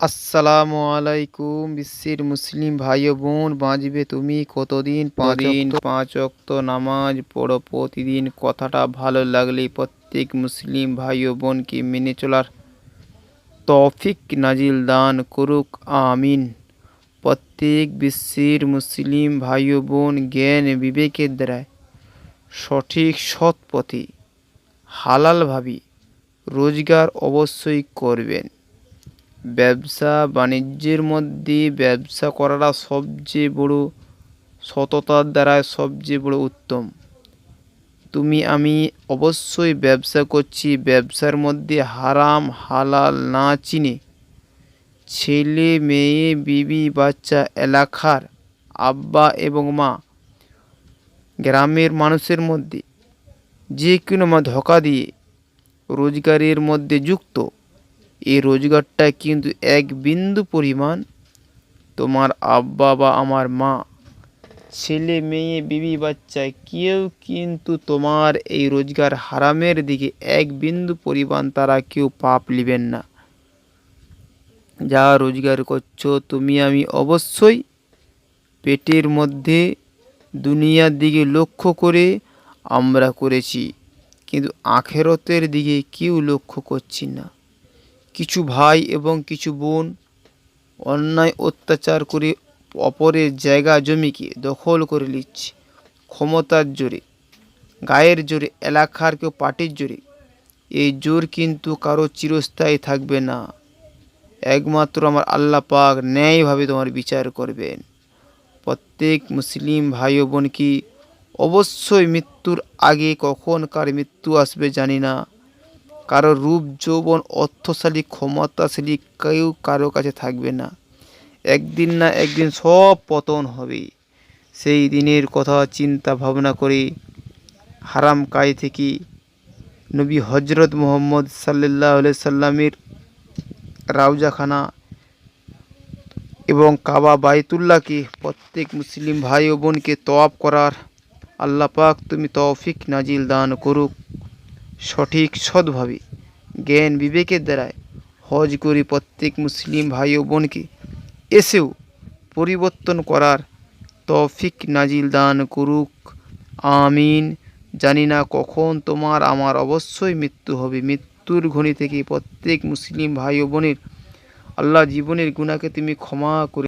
আসসালামু আলাইকুম বিশ্বের মুসলিম ভাই ও বোন বাঁচবে তুমি কতদিন? পাঁচ দিন পাঁচ অক্ত নামাজ পড়ো প্রতিদিন। কথাটা ভালো লাগলে প্রত্যেক মুসলিম ভাই ও বোনকে মেনে চলার তৌফিক নাজিল দান করুক আমিন। প্রত্যেক বিশ্বের মুসলিম ভাই ও বোন জ্ঞান বিবেকের দ্বারা সঠিক সৎ পথে হালালভাবে রোজগার অবশ্যই করবেন। ব্যবসা বাণিজ্যের মধ্যে ব্যবসা করাটা সবচেয়ে বড় সততার দ্বারা সবচেয়ে বড় উত্তম। তুমি, আমি অবশ্যই ব্যবসা করছি, ব্যবসার মধ্যে হারাম, হালাল না চিনে। ছেলে, মেয়ে, বিবি, বাচ্চা, এলাকার আব্বা এবং মা, গ্রামের মানুষের মধ্যে যে কোনো মা ধোকা দিয়ে রোজগারের মধ্যে যুক্ত। এই রোজগারটা কিন্তু এক বিন্দু পরিমাণ তোমার আব্বা বা আমার মা, ছেলে, মেয়ে, বিবি, বাচ্চা কেউ কিন্তু তোমার এই রোজগার হারামের দিকে এক বিন্দু পরিমাণ তারা কেউ পাপ নেবেন না। যা রোজগার করছ তুমি আমি অবশ্যই পেটের মধ্যে দুনিয়ার দিকে লক্ষ্য করে আমরা করেছি, কিন্তু আখেরতের দিকে কেউ লক্ষ্য করছি না। কিছু ভাই এবং কিছু বোন অন্যায় অত্যাচার করে অপরের জায়গা জমিকে দখল করে নিচ্ছে। ক্ষমতার জোরে, গায়ের জোরে, এলাকার কেউ পার্টির জোরে। এই জোর কিন্তু কারও চিরস্থায়ী থাকবে না। একমাত্র আমার আল্লাহ পাক ন্যায়ভাবে তোমার বিচার করবেন। প্রত্যেক মুসলিম ভাই ও বোন কি অবশ্যই মৃত্যুর আগে কখন কার মৃত্যু আসবে জানি না। কারও রূপ, যৌবন, অর্থশালী, ক্ষমতাশালী কেউ কারও কাছে থাকবে না। একদিন না একদিন সব পতন হবে। সেই দিনের কথা চিন্তা ভাবনা করে হারাম কায় থেকে নবী হজরত মোহাম্মদ সাল্লাহ সাল্লামের রাউজাখানা এবং কাবা বাইতুল্লাহকে প্রত্যেক মুসলিম ভাই ও বোনকে তওয়াব করার আল্লাহ পাক তুমি তৌফিক নাজিল দান করুক। সঠিক সৎভাবে জ্ঞান বিবেকের দ্বারায় হজ করে প্রত্যেক মুসলিম ভাই ও বোনকে এসেও পরিবর্তন করার তৌফিক নাজিল দান করুক। আমিন। জানি না কখন তোমার আমার অবশ্যই মৃত্যু হবে। মৃত্যুর ঘনি থেকে প্রত্যেক মুসলিম ভাই ও বোনের আল্লাহ জীবনের গুণাকে তুমি ক্ষমা করে